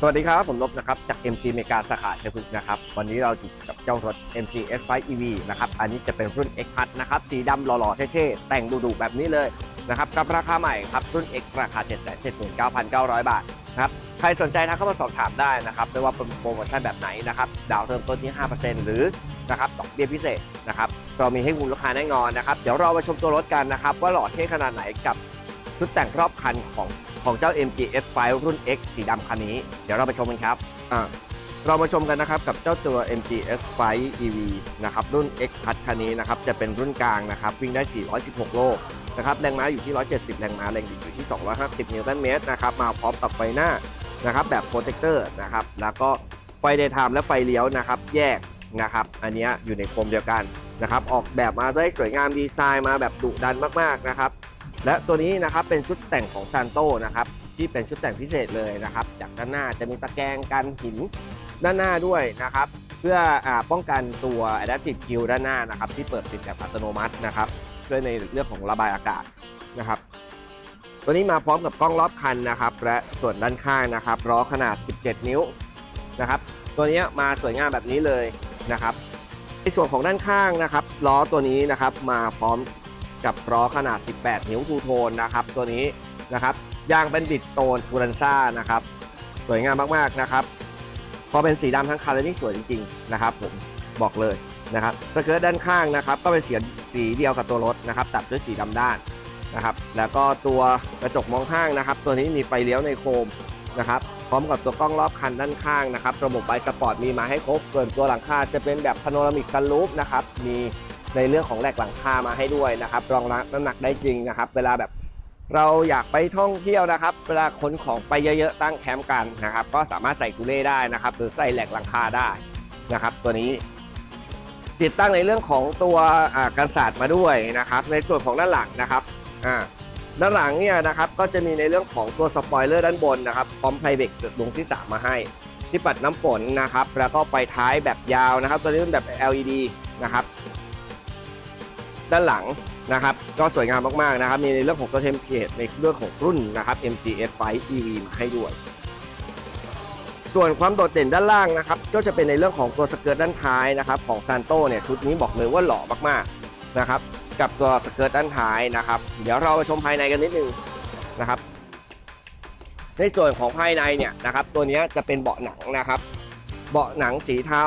สวัสดีครับ ผมลบนะครับ จาก MG เมกาสาขาชัยพฤกนะครับ วันนี้เราอยู่กับเจ้ารถ MG S5 EV นะครับ อันนี้จะเป็นรุ่น X พัดนะครับ สีดำหล่อๆ เท่ๆ แต่งดุๆแบบนี้เลยนะครับ กับราคาใหม่ครับ รุ่น X ราคา 779,900 บาทนะครับ ใครสนใจนะเข้ามาสอบถามได้นะครับ ไม่ว่าเป็นโปรโมชั่นแบบไหนนะครับ ดาวเริ่มต้นที่ 5%หรือนะครับดอกเบี้ยพิเศษนะครับ เรามีให้คุณลูกค้าแน่นอนนะครับ เดี๋ยวเรามาชมตัวรถกันนะครับว่าหล่อเท่ขนาดไหนกับ ชุดแต่งรอบคันของของเจ้า MG S5 รุ่น X สีดำคันนี้ เดี๋ยวเราไปชมกันครับอ่าเรามาชมกันนะครับกับเจ้าตัว MG S5 EV นะครับรุ่น X พัดคันนี้นะครับจะเป็นรุ่นกลางนะครับวิ่งได้ 416 โลนะครับแรงม้าอยู่ที่ 170 แรงม้าแรงบิดอยู่ที่ 250 นิวตันเมตรนะครับมาพร้อมกับไฟหน้านะครับแบบโปรเทคเตอร์นะครับแล้วก็ไฟเดย์ไทม์และไฟเลี้ยวนะครับแยกนะครับอันนี้อยู่ในโคมเดียวกันนะครับออกแบบมาได้สวยงามดีไซน์มาแบบดุดันมากๆนะครับ และตัวนี้นะครับเป็นชุดแต่งของซานโตนะครับที่เป็นชุดแต่งพิเศษเลยนะครับ จากด้านหน้าจะมีตะแกรงกันหินด้านหน้าด้วยนะครับ เพื่ออป้องกันตัว Adaptive g i l ด้านหน้านะครับ ที่เปิดปิดแบบอัตโนมัตินะครับช่วยในเรื่องของระบายอากาศนะครับ ตัวนี้มาพร้อมกับกล้องรอบคันนะครับ และส่วนด้านข้างนะครับล้อขนาด 17 นิ้วนะครับ ตัวนี้มาสวยงามแบบนี้เลยนะครับในส่วนของด้านข้างนะครับล้อตัวนี้นะครับมาพร้อม กับล้อขนาด 18 นิ้วทูโทนนะครับตัวนี้นะครับยางเป็นบิดโตนทูรันซ่านะครับสวยงามมากๆนะครับพอเป็นสีดำทั้งคันเลยนี่สวยจริงๆนะครับผมบอกเลยนะครับสเกิร์ตด้านข้างนะครับก็เป็นสีสีเดียวกับตัวรถนะครับตัดด้วยสีดำด้านนะครับแล้วก็ตัวกระจกมองข้างนะครับ ตัวนี้มีไฟเลี้ยวในโคมนะครับพร้อมกับตัวกล้องรอบคันด้านข้างนะครับ ระบบไบสปอร์ตมีมาให้ครบส่วนตัวหลังคาจะเป็นแบบพาโนรามิกกันลูปนะครับมี ในเรื่องของแหลกหลังคามาให้ด้วยนะครับ รองรับน้ำหนักได้จริงนะครับ เวลาแบบเราอยากไปท่องเที่ยวนะครับ เวลาขนของไปเยอะๆตั้งแคมป์กันนะครับ ก็สามารถใส่ทูเล่ได้นะครับ หรือใส่แหลกหลังคาได้นะครับ ตัวนี้ติดตั้งในเรื่องของตัวกันศาสตร์มาด้วยนะครับ ในส่วนของด้านหลังนะครับอ่าด้านหลังเนี่ยนะครับก็จะมีในเรื่องของตัวสปอยเลอร์ด้านบนนะครับพร้อมไพเบรกดวงที่ 3 มาให้ ที่ปัดน้ำฝนนะครับ แล้วก็ไฟท้ายแบบยาวนะครับ ตัวนี้เป็นแบบ LED นะครับ ด้านหลังนะครับก็สวยงามมาก ๆ นะครับ มีในเรื่องของตัวเทมเพลตในเรื่องของรุ่นนะครับ MGS 5 EV มาให้ด้วย ส่วนความโดดเด่นด้านล่างนะครับ ก็จะเป็นในเรื่องของตัวสเกิร์ตด้านท้ายนะครับ ของซานโตเนี่ยชุดนี้บอกเลยว่าหล่อมาก ๆ นะครับ กับตัวสเกิร์ตด้านท้ายนะครับ เดี๋ยวเราไปชมภายในกันนิดนึงนะครับ ในส่วนของภายในเนี่ยนะครับ ตัวนี้จะเป็นเบาะหนังนะครับ เบาะหนังสีเทา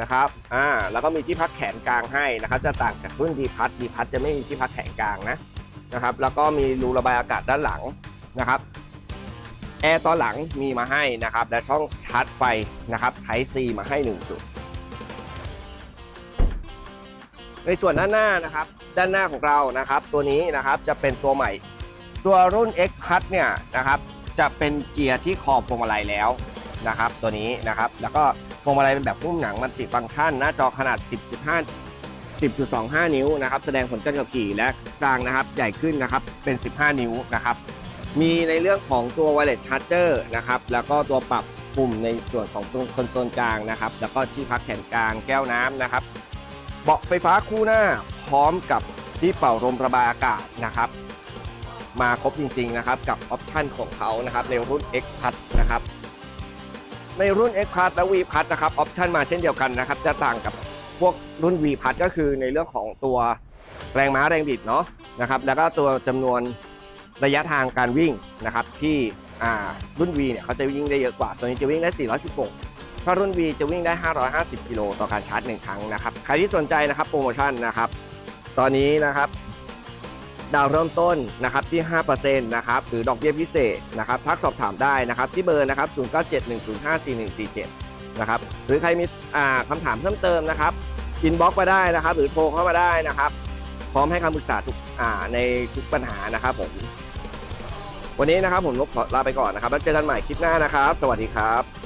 นะครับอ่าแล้วก็มีที่พักแขนกลางให้นะครับจะต่างจากรุ่นดีพัทดีพัทจะไม่มีที่พักแขนกลางนะนะครับแล้วก็มีรูระบายอากาศด้านหลังนะครับแอร์ตอนหลังมีมาให้นะครับ และช่องชาร์จไฟนะครับ Type C มาให้หนึ่งจุด ในส่วนด้านหน้านะครับ ด้านหน้าของเรานะครับ ตัวนี้นะครับจะเป็นตัวใหม่ ตัวรุ่น X Cut เนี่ยนะครับ จะเป็นเกียร์ที่ขอบพวงมาลัยแล้วนะครับ ตัวนี้นะครับ แล้วก็ พวงมาลัยเป็นแบบหุ้มหนังมัลติฟังก์ชัน หน้าจอขนาด 10.5 10.25 นิ้วนะครับ แสดงผลการขับขี่และกลางนะครับ ใหญ่ขึ้นนะครับ เป็น 15 นิ้วนะครับ มีในเรื่องของตัว wireless charger นะครับ แล้วก็ตัวปรับปุ่มในส่วนของตรงคอนโซลกลางนะครับ แล้วก็ที่พักแขนกลางแก้วน้ำนะครับ เบาะไฟฟ้าคู่หน้าพร้อมกับที่เป่าลมระบายอากาศนะครับ มาครบจริงๆนะครับ กับออปชันของเขานะครับในรุ่น X Plus นะครับ ในรุ่น X Plus และ V Plus นะครับออปชันมาเช่นเดียวกันนะครับจะต่างกับพวกรุ่น V Plus ก็คือในเรื่องของตัวแรงม้าแรงบิดเนาะนะครับแล้วก็ตัวจำนวนระยะทางการวิ่งนะครับที่อ่ารุ่น V เนี่ยเขาจะวิ่งได้เยอะกว่า ตัวนี้จะวิ่งได้ 416 ถ้ารุ่น V จะวิ่งได้ 550 กิโลต่อการชาร์จ 1 ครั้งนะครับ ใครที่สนใจนะครับโปรโมชั่นนะครับ ตอนนี้นะครับ ดาวเริ่มต้นนะครับที่ 5%นะครับหรือดอกเบี้ยพิเศษนะครับทักสอบถามได้นะครับที่เบอร์นะครับ0971054147นะครับหรือใครมีอ่าคำถามเพิ่มเติมนะครับอินบ็อกมาได้นะครับ หรือโทรเข้ามาได้นะครับ พร้อมให้คำปรึกษาทุกในทุกปัญหานะครับผมวันนี้นะครับผมนกขอลาไปก่อนนะครับแล้วเจอกันใหม่คลิปหน้านะครับ สวัสดีครับ